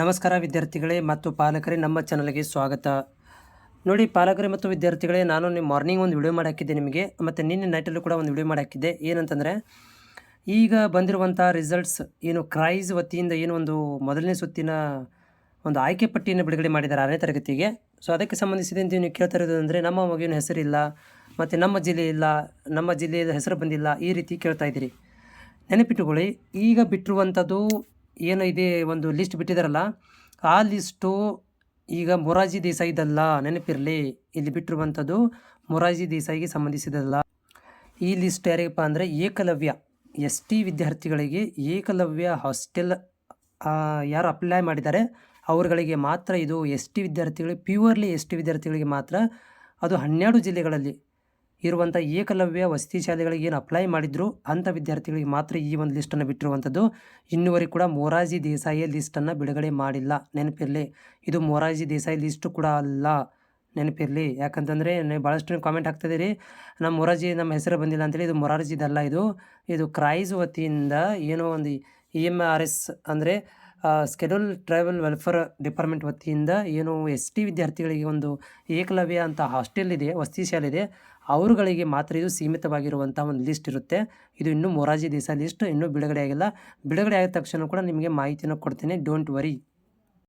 ನಮಸ್ಕಾರ ವಿದ್ಯಾರ್ಥಿಗಳೇ ಮತ್ತು ಪಾಲಕರೇ, ನಮ್ಮ ಚಾನಲ್ಗೆ ಸ್ವಾಗತ. ನೋಡಿ ಪಾಲಕರೇ ಮತ್ತು ವಿದ್ಯಾರ್ಥಿಗಳೇ, ನಾನು ನಿಮ್ಮ ಮಾರ್ನಿಂಗ್ ಒಂದು ವಿಡಿಯೋ ಮಾಡಿ ಹಾಕಿದ್ದೆ ನಿಮಗೆ, ಮತ್ತು ನಿನ್ನೆ ನೈಟಲ್ಲೂ ಕೂಡ ಒಂದು ವಿಡಿಯೋ ಮಾಡಿ ಹಾಕಿದ್ದೆ. ಏನಂತಂದರೆ, ಈಗ ಬಂದಿರುವಂಥ ರಿಸಲ್ಟ್ಸ್ ಏನು ಕ್ರೈಸ್ ವತಿಯಿಂದ ಏನು ಒಂದು ಮೊದಲನೇ ಸುತ್ತಿನ ಒಂದು ಆಯ್ಕೆ ಪಟ್ಟಿಯನ್ನು ಬಿಡುಗಡೆ ಮಾಡಿದ್ದಾರೆ ಆರನೇ ತರಗತಿಗೆ. ಸೊ ಅದಕ್ಕೆ ಸಂಬಂಧಿಸಿದಂತೆ ನೀವು ಕೇಳ್ತಾ ಇರೋದು ಅಂದರೆ, ನಮ್ಮ ಮಗುವಿನ ಹೆಸರಿಲ್ಲ, ಮತ್ತು ನಮ್ಮ ಜಿಲ್ಲೆ ಇಲ್ಲ, ನಮ್ಮ ಜಿಲ್ಲೆಯ ಹೆಸರು ಬಂದಿಲ್ಲ, ಈ ರೀತಿ ಕೇಳ್ತಾ ಇದ್ದೀರಿ. ನೆನಪಿಟ್ಟುಕೊಳ್ಳಿ, ಈಗ ಬಿಟ್ಟಿರುವಂಥದ್ದು ಏನು ಇದೆ ಒಂದು ಲಿಸ್ಟ್ ಬಿಟ್ಟಿದ್ದಾರಲ್ಲ ಆ ಲಿಸ್ಟು ಈಗ ಮೊರಾಜಿ ದೇಸಾಯಿದಲ್ಲ ನೆನಪಿರಲಿ. ಇಲ್ಲಿ ಬಿಟ್ಟಿರುವಂಥದ್ದು ಮೊರಾಜಿ ದೇಸಾಯಿಗೆ ಸಂಬಂಧಿಸಿದಲ್ಲ ಈ ಲಿಸ್ಟ್ ಯಾರಿಗಪ್ಪ ಅಂದರೆ ಏಕಲವ್ಯ, ಎಸ್ ಟಿ ವಿದ್ಯಾರ್ಥಿಗಳಿಗೆ ಏಕಲವ್ಯ ಹಾಸ್ಟೆಲ್ ಯಾರು ಅಪ್ಲೈ ಮಾಡಿದ್ದಾರೆ, ಅವರುಗಳಿಗೆ ಮಾತ್ರ ಇದು ಎಸ್ ಟಿ ವಿದ್ಯಾರ್ಥಿಗಳಿಗೆ ಪ್ಯೂರ್ಲಿ ಎಸ್ ಟಿ ವಿದ್ಯಾರ್ಥಿಗಳಿಗೆ ಮಾತ್ರ ಅದು ಹನ್ನೆರಡು ಜಿಲ್ಲೆಗಳಲ್ಲಿ ಇರುವಂಥ ಏಕಲವ್ಯ ವಸತಿ ಶಾಲೆಗಳಿಗೆ ಏನು ಅಪ್ಲೈ ಮಾಡಿದ್ರು, ಅಂಥ ವಿದ್ಯಾರ್ಥಿಗಳಿಗೆ ಮಾತ್ರ ಈ ಒಂದು ಲಿಸ್ಟನ್ನು ಬಿಟ್ಟಿರುವಂಥದ್ದು. ಇನ್ನುವರೆಗೆ ಕೂಡ ಮೊರಾರ್ಜಿ ದೇಸಾಯಿ ಲಿಸ್ಟನ್ನು ಬಿಡುಗಡೆ ಮಾಡಿಲ್ಲ. ನೆನಪಿರಲಿ. ಇದು ಮೊರಾರ್ಜಿ ದೇಸಾಯಿ ಲಿಸ್ಟು ಕೂಡ ಅಲ್ಲ. ನೆನಪಿರಲಿ. ಯಾಕಂತಂದರೆ ಭಾಳಷ್ಟು ಕಾಮೆಂಟ್ ಹಾಕ್ತಿದ್ದೀರಿ ನಮ್ಮ ಮೊರಾರ್ಜಿ ನಮ್ಮ ಹೆಸರು ಬಂದಿಲ್ಲ ಅಂತೇಳಿ ಇದು ಮೊರಾರ್ಜಿದಲ್ಲ ಇದು. ಇದು ಕ್ರೈಸ್ ವತಿಯಿಂದ ಏನೋ ಒಂದು ಇ ಎಂ ಆರ್ ಎಸ್ ಅಂದರೆ ಸ್ಕೆಡ್ಯೂಲ್ ಟ್ರೈಬಲ್ ವೆಲ್ಫೇರ್ ಡಿಪಾರ್ಟ್ಮೆಂಟ್ ವತಿಯಿಂದ ಏನು ಎಸ್ ಟಿ ವಿದ್ಯಾರ್ಥಿಗಳಿಗೆ ಒಂದು ಏಕಲವ್ಯ ಅಂತ ಹಾಸ್ಟೆಲ್ ಇದೆ, ವಸತಿ ಶಾಲೆ ಇದೆ, ಅವರುಗಳಿಗೆ ಮಾತ್ರ ಇದು ಸೀಮಿತವಾಗಿರುವಂಥ ಒಂದು ಲಿಸ್ಟ್ ಇರುತ್ತೆ. ಇದು ಇನ್ನೂ ಮೊರಾಜಿ ದೇಸಾಯಿ ಲಿಸ್ಟ್ ಇನ್ನೂ ಬಿಡುಗಡೆ ಆಗಿಲ್ಲ ಬಿಡುಗಡೆ ಆದ ತಕ್ಷಣ ಕೂಡ ನಿಮಗೆ ಮಾಹಿತಿಯನ್ನು ಕೊಡ್ತೀನಿ. Don't worry